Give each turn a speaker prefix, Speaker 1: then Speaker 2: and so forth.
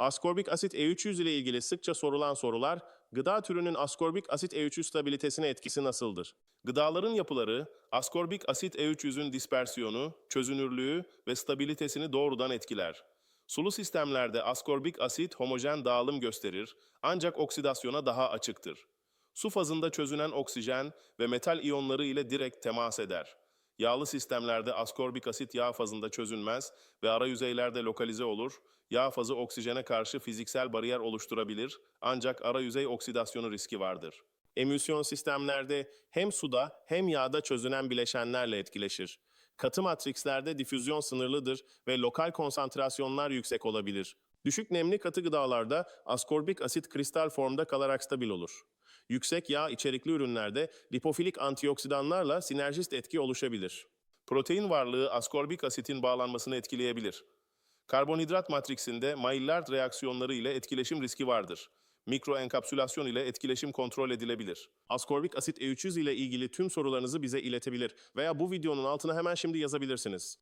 Speaker 1: Askorbik asit E300 ile ilgili sıkça sorulan sorular, gıda türünün askorbik asit E300 stabilitesine etkisi nasıldır? Gıdaların yapıları, askorbik asit E300'ün dispersiyonu, çözünürlüğü ve stabilitesini doğrudan etkiler. Sulu sistemlerde askorbik asit homojen dağılım gösterir ancak oksidasyona daha açıktır. Su fazında çözünen oksijen ve metal iyonları ile direkt temas eder. Yağlı sistemlerde askorbik asit yağ fazında çözünmez ve ara yüzeylerde lokalize olur. Yağ fazı oksijene karşı fiziksel bariyer oluşturabilir ancak ara yüzey oksidasyonu riski vardır. Emülsiyon sistemlerde hem suda hem yağda çözünen bileşenlerle etkileşir. Katı matrikslerde difüzyon sınırlıdır ve lokal konsantrasyonlar yüksek olabilir. Düşük nemli katı gıdalarda askorbik asit kristal formda kalarak stabil olur. Yüksek yağ içerikli ürünlerde lipofilik antioksidanlarla sinerjist etki oluşabilir. Protein varlığı askorbik asitin bağlanmasını etkileyebilir. Karbonhidrat matriksinde Maillard reaksiyonları ile etkileşim riski vardır. Mikroenkapsülasyon ile etkileşim kontrol edilebilir. Askorbik asit E300 ile ilgili tüm sorularınızı bize iletebilir veya bu videonun altına hemen şimdi yazabilirsiniz.